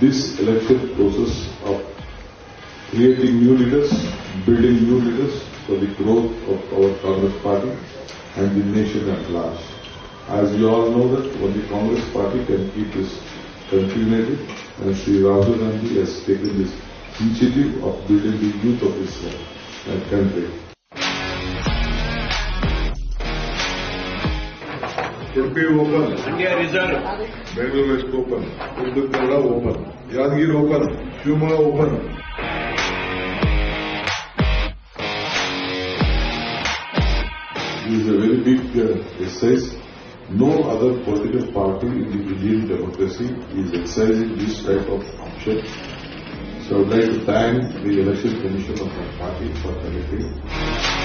this election process of creating new leaders, building new leaders for the growth of our Congress party and the nation at large. As you all know that only Congress party can keep this country united and Sri Rahul Gandhi has taken this initiative of building the youth of this uh, country. Udupi open Mandya reserve Bengaluru west open Uttara Kannada open Yadgir open Shivamogga open This is a very big uh, exercise. No other political party in the Indian democracy is exercising this type of option. So I would like to thank the election commission of my party for conducting